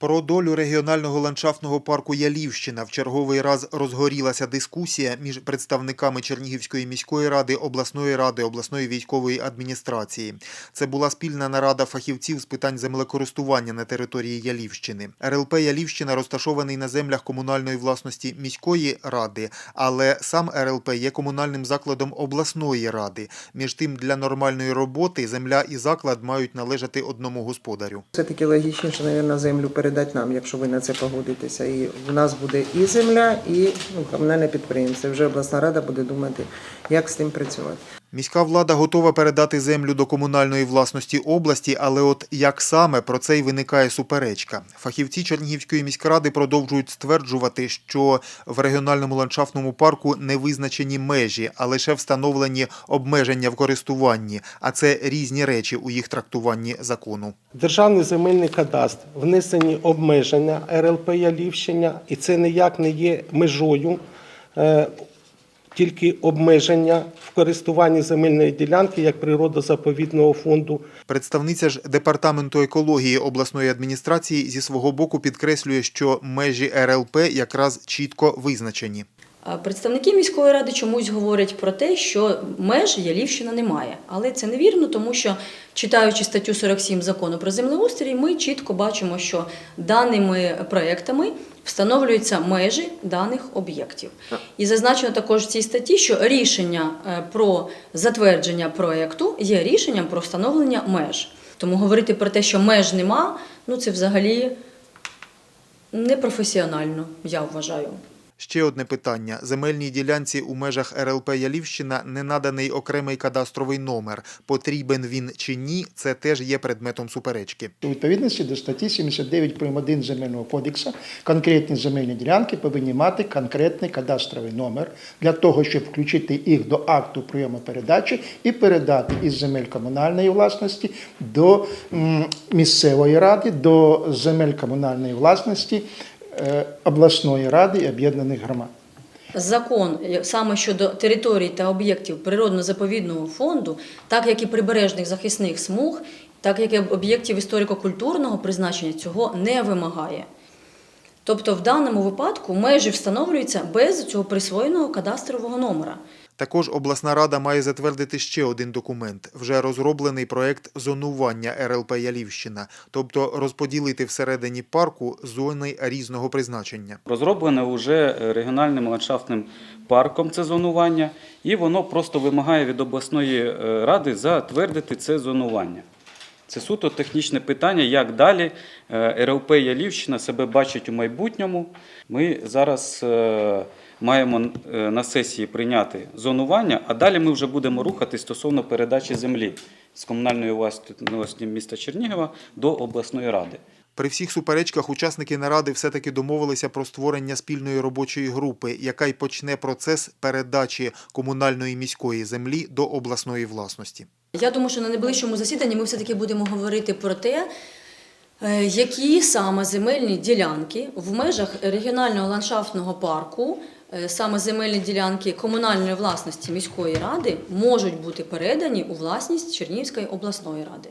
Про долю регіонального ландшафтного парку Ялівщина в черговий раз розгорілася дискусія між представниками Чернігівської міської ради, обласної ради, обласної військової адміністрації. Це була спільна нарада фахівців з питань землекористування на території Ялівщини. РЛП Ялівщина розташований на землях комунальної власності міської ради, але сам РЛП є комунальним закладом обласної ради. Між тим, для нормальної роботи земля і заклад мають належати одному господарю. Все-таки логічніше, мабуть, землю передати нам, якщо ви на це погодитеся. І в нас буде і земля, і ну, комунальне підприємство. Вже обласна рада буде думати, як з тим працювати. Міська влада готова передати землю до комунальної власності області, але от як саме про це й виникає суперечка. Фахівці Чернігівської міськради продовжують стверджувати, що в регіональному ландшафтному парку не визначені межі, а лише встановлені обмеження в користуванні, а це різні речі у їх трактуванні закону. Державний земельний кадастр внесені обмеження РЛП Ялівщина, і це ніяк не є межою, е, тільки обмеження в користуванні земельної ділянки як природозаповідного фонду. Представниця ж департаменту екології обласної адміністрації зі свого боку підкреслює, що межі РЛП якраз чітко визначені. Представники міської ради чомусь говорять про те, що меж Ялівщина немає. Але це невірно, тому що читаючи статтю 47 закону про землеустрій, ми чітко бачимо, що даними проектами встановлюються межі даних об'єктів. І зазначено також в цій статті, що рішення е, про затвердження проекту є рішенням про встановлення меж. Тому говорити про те, що меж нема, ну це взагалі непрофесіонально, я вважаю. Ще одне питання: земельній ділянці у межах РЛП Ялівщина не наданий окремий кадастровий номер. Потрібен він чи ні, це теж є предметом суперечки. У відповідності до статті 79 прим. 1 земельного кодексу конкретні земельні ділянки повинні мати конкретний кадастровий номер для того, щоб включити їх до акту прийому передачі і передати із земель комунальної власності до місцевої ради, до земель комунальної власності обласної ради і об'єднаних громад. Закон е, саме щодо територій та об'єктів природно-заповідного фонду, так як і прибережних захисних смуг, так як і об'єктів історико-культурного призначення, цього не вимагає. Тобто, в даному випадку межі встановлюються без цього присвоєного кадастрового номера. Також обласна рада має затвердити ще один документ вже розроблений проект зонування РЛП Ялівщина, тобто розподілити всередині парку зони різного призначення. Розроблене вже регіональним ландшафтним парком це зонування, і воно просто вимагає від обласної е, ради затвердити це зонування. Це суто технічне питання, як далі е, РЛП Ялівщина себе бачить у майбутньому. Ми зараз е, маємо е, на сесії прийняти зонування, а далі ми вже будемо рухати стосовно передачі землі з комунальної власності міста Чернігова до обласної ради. При всіх суперечках учасники наради все-таки домовилися про створення спільної робочої групи, яка й почне процес передачі комунальної міської землі до обласної власності. Я думаю, що на найближчому засіданні ми все-таки будемо говорити про те, е, які саме земельні ділянки в межах регіонального ландшафтного парку, е, саме земельні ділянки комунальної власності міської ради, можуть бути передані у власність Чернігівської обласної ради.